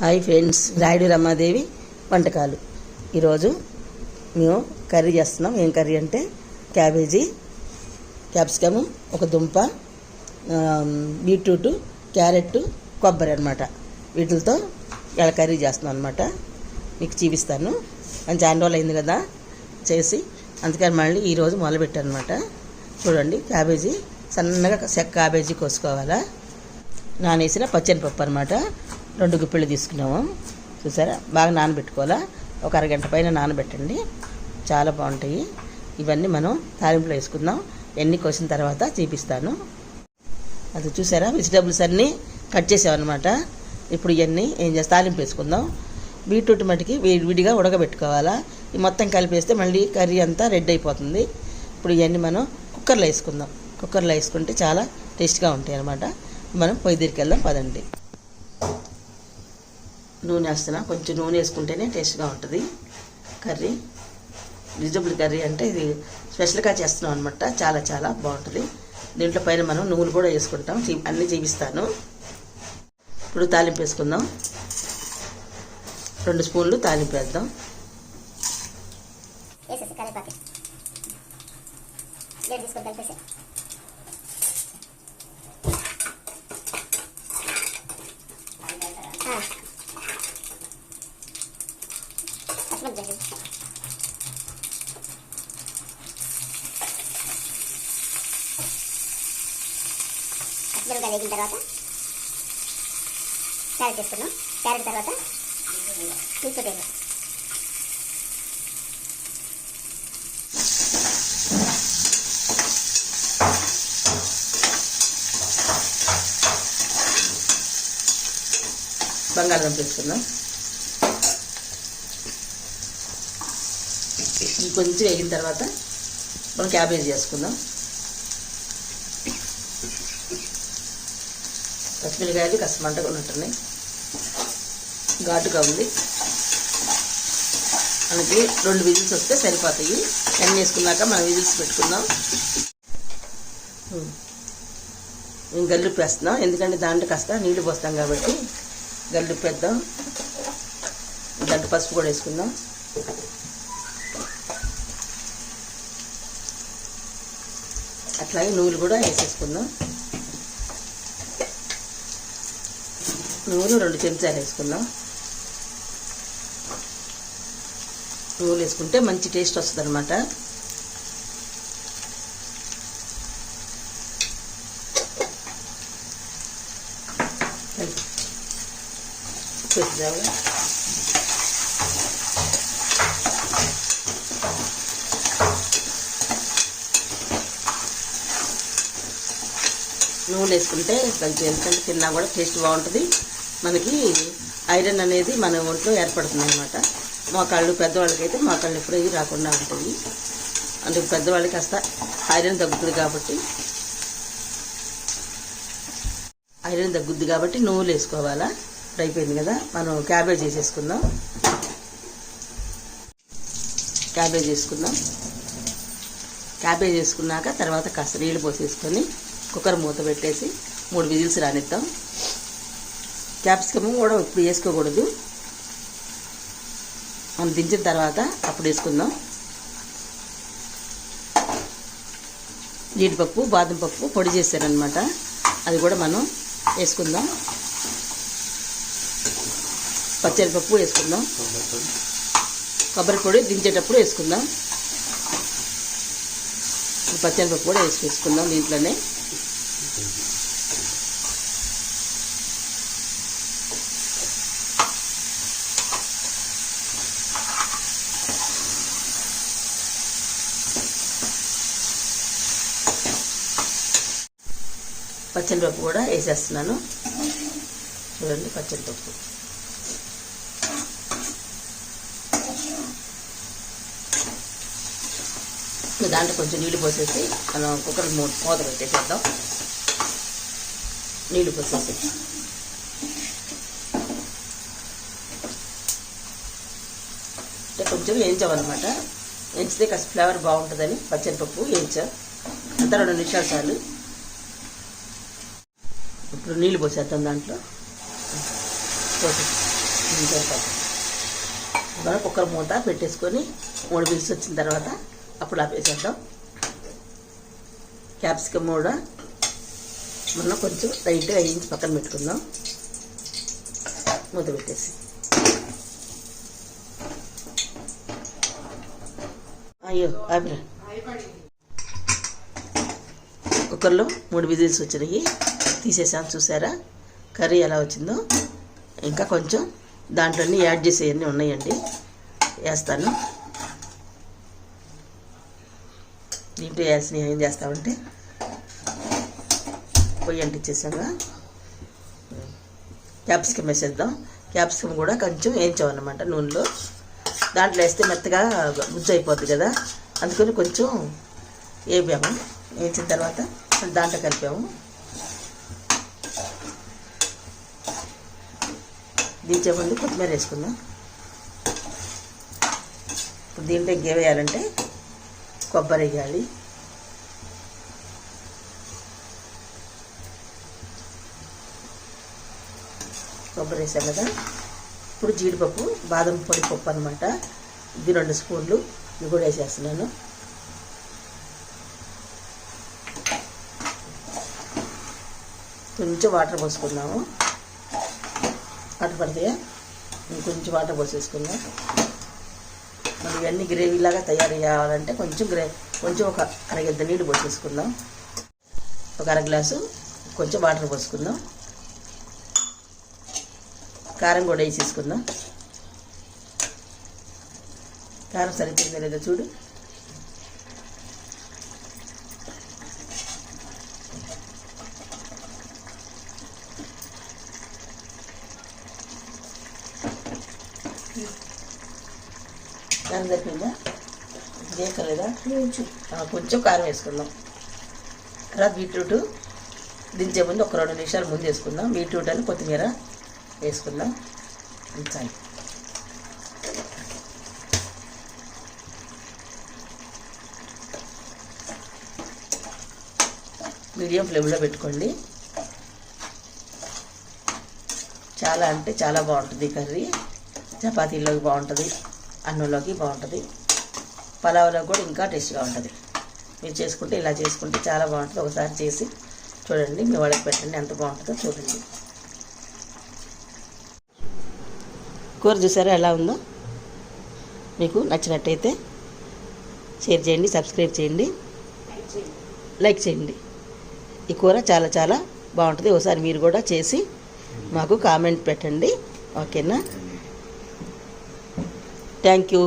Hi friends Rayudu Ramadevi వంటకాలు. ఈరోజు మేము కర్రీ చేస్తున్నాం. ఏం కర్రీ అంటే క్యాబేజీ క్యాప్సికము ఒక దుంప బీట్రూటు క్యారెట్ కొబ్బరి అనమాట వీటితో ఇలా కర్రీ చేస్తున్నాం అనమాట మీకు చూపిస్తాను. మంచి చాలా రోజులు అయింది కదా చేసి. అందుకని మళ్ళీ ఈరోజు మొదలుపెట్టాను అనమాట చూడండి క్యాబేజీ సన్నగా సెక్క క్యాబేజీ కోసుకోవాలా? నానేసిన పచ్చని పప్పు అనమాట రెండు గుప్పిళ్ళు తీసుకున్నాము. చూసారా? బాగా నానబెట్టుకోవాలా? ఒక అరగంట పైన నానబెట్టండి. చాలా బాగుంటాయి. ఇవన్నీ మనం తాలింపులో వేసుకుందాం. ఎన్ని కోసిన తర్వాత చూపిస్తాను అది చూసారా? వెజిటబుల్స్ అన్నీ కట్ చేసామన్నమాట. ఇప్పుడు ఇవన్నీ ఏం చేస్తా? తాలింపు వేసుకుందాం. బీట్రూట్ మటుకి వీ- విడిగా ఉడకబెట్టుకోవాలా? ఈ మొత్తం కలిపేస్తే మళ్ళీ కర్రీ అంతా రెడ్ అయిపోతుంది. ఇప్పుడు ఇవన్నీ మనం కుక్కర్లో వేసుకుందాం. కుక్కర్లో వేసుకుంటే చాలా టేస్ట్గా ఉంటాయి అన్నమాట మనం పొయ్యి దగ్గరికి వెళ్దాం పదండి. నూనె వేస్తున్నా. కొంచెం నూనె వేసుకుంటేనే టేస్ట్గా ఉంటుంది. కర్రీ. వెజిటబుల్ కర్రీ అంటే ఇది స్పెషల్గా చేస్తున్నాం అనమాట చాలా చాలా బాగుంటుంది. దీంట్లో పైన మనం నువ్వులు కూడా వేసుకుంటాం. చీ- అన్నీ చూపిస్తాను. ఇప్పుడు తాలింపు వేసుకుందాం. రెండు స్పూన్లు తాలింపు వేద్దాం. వేసేసి పచ్చిమిరపకాయలు వేయండి. పచ్చిమిరపకాయలు వేగిన తర్వాత క్యారెట్ వేసుకున్నాం క్యారెట్ తర్వాత బీట్రూట్ వేయాలి బంగాళదుంప వేసుకుందాం ఇంకొంచెం కొంచెం వేగిన తర్వాత మనం క్యాబేజ్ చేసుకుందాం. పచ్చిమిరకాయలు కాస్త మంటగా ఉన్నట్టున్నాయి ఘాటుగా ఉంది. మనకి రెండు విజిల్స్ వస్తే సరిపోతాయి. ఎన్ని వేసుకున్నాక మనం విజిల్స్ పెట్టుకుందాం. మేము నేను గల్లుప్పు వేస్తున్నాం ఎందుకంటే దాంట్లో కాస్త నీళ్ళు పోస్తాం కాబట్టి గల్లుప్పు వేద్దాం దాంట్లో పసుపు కూడా వేసుకుందాం. అట్లాగే నువ్వులు కూడా వేసేసుకుందాం. నువ్వులు రెండు చెంచాలు వేసుకుందాం. నువ్వులు వేసుకుంటే మంచి టేస్ట్ వస్తుంది అనమాట కొద్దిగా నూనె వేసుకుంటే ఎందుకంటే తిన్నా కూడా టేస్ట్ బాగుంటుంది. మనకి ఐరన్ అనేది మన ఒంట్లో ఏర్పడుతుంది అనమాట మోకాళ్ళు పెద్దవాళ్ళకైతే మోకాళ్ళు ఎప్పుడు అవి రాకుండా ఉంటుంది. అంటే పెద్దవాళ్ళకి కాస్త ఐరన్ తగ్గుతుంది కాబట్టి ఐరన్ తగ్గుద్ది కాబట్టి నువ్వులు వేసుకోవాలా? ఇప్పుడు అయిపోయింది కదా మనం క్యాబేజ్ వేసేసుకుందాం క్యాబేజ్ వేసుకుందాం క్యాబేజ్ వేసుకున్నాక తర్వాత కాస్త నీళ్ళు పోసేసుకొని కుక్కర్ మూత పెట్టేసి మూడు విజిల్స్ రానిద్దాం. క్యాప్సికమ్ కూడా ఇప్పుడు వేసుకోకూడదు. మనం దించిన తర్వాత అప్పుడు వేసుకుందాం. జీడిపప్పు బాదం పప్పు పొడి చేశారనమాట అది కూడా మనం వేసుకుందాం. పచ్చడిపప్పు వేసుకుందాం. కొబ్బరి పొడి దించేటప్పుడు వేసుకుందాం. ఈ పచ్చడిపప్పు కూడా వేసి వేసుకుందాం దీంట్లోనే. పచ్చనిపప్పు కూడా వేసేస్తున్నాను. చూడండి పచ్చనిపప్పు దాంట్లో కొంచెం నీళ్ళు పోసేసి మనం కుక్కర్ మూత మూత పెట్టేసేద్దాం. నీళ్ళు పోసేసి. అంటే కొంచెం వేయించామన్నమాట. వేయించితే కాస్త ఫ్లేవర్ బాగుంటుందని పచ్చనిపప్పు వేయించాం. అంత రెండు నిమిషాలు చాలు. ఇప్పుడు నీళ్ళు పోసేస్తాం దాంట్లో. పోసి మనం కుక్కర్ మూత పెట్టేసుకొని మూడు బిల్స్ వచ్చిన తర్వాత అప్పుడు ఆపేసేద్దాం. క్యాప్సికమ్ కూడా మొన్న కొంచెం లైట్గా వేయించి పక్కన పెట్టుకుందాం. మూత పెట్టేసి. అయ్యో అభిరా కుక్కర్లో మూడు విజిల్స్ వచ్చినాయి. తీసేసాను చూసారా? కర్రీ ఎలా వచ్చిందో. ఇంకా కొంచెం దాంట్లోనే యాడ్ చేసేవన్నీ ఉన్నాయండి. వేస్తాను. దీంట్లో వేయాల్సిన ఏం చేస్తామంటే పొయ్యి అంటించేసాక క్యాప్సికమ్ వేసేద్దాం. క్యాప్సికమ్ కూడా కొంచెం వేయించామన్నమాట నూనెలో. దాంట్లో వేస్తే మెత్తగా గుజ్జు అయిపోద్ది కదా. అందుకని కొంచెం వేపాము. వేయించిన తర్వాత దాంట్లో కలిపాము. దించే ముందు కొత్తిమీర వేసుకుందాం. ఇప్పుడు దీంట్లో ఇంకేం వేయాలంటే కొబ్బరి వేయాలి. కొబ్బరి వేసాం కదా? ఇప్పుడు జీడిపప్పు బాదం పొడి పప్పు అనమాట ఇది రెండు స్పూన్లు. ఇవి కూడా వేసేస్తున్నాను. కొంచెం వాటర్ పోసుకున్నాము వాటర్ పడితే ఇంకొంచెం వాటర్ పోసేసుకుందాం. మరి ఇవన్నీ గ్రేవీలాగా తయారు చేయాలంటే కొంచెం గ్రే కొంచెం ఒక అరగద్ద నీళ్ళు పోసేసుకుందాం. ఒక అర గ్లాసు కొంచెం వాటర్ పోసుకుందాం. కారం కూడా వేసేసుకుందాం కారం సరిపోయిందో లేదో చూడు. కారం సరిపోయిందా? చేయక్కర్లేదా కొంచెం కారం వేసుకుందాం. తర్వాత బీట్రూట్. దించే ముందు ఒక రెండు నిమిషాలు ముందు వేసుకుందాం. బీట్రూట్ అని కొత్తిమీర. వేసుకుందాం. ఇంకా మీడియం ఫ్లేమ్లో పెట్టుకోండి. చాలా అంటే చాలా బాగుంటుంది కర్రీ. చపాతీలోకి బాగుంటుంది అన్నంలోకి బాగుంటుంది పలావ్లో కూడా ఇంకా టేస్ట్గా ఉంటుంది. మీరు చేసుకుంటే ఇలా చేసుకుంటే చాలా బాగుంటుంది. ఒకసారి చేసి చూడండి మీ వాళ్ళకి పెట్టండి ఎంత బాగుంటుందో చూడండి. కూర చూసారా ఎలా ఉందో మీకు నచ్చినట్టయితే షేర్ చేయండి సబ్స్క్రైబ్ చేయండి లైక్ చేయండి. ఈ కూర చాలా చాలా బాగుంటుంది. ఒకసారి మీరు కూడా చేసి మాకు కామెంట్ పెట్టండి. ఓకేనా? Thank you.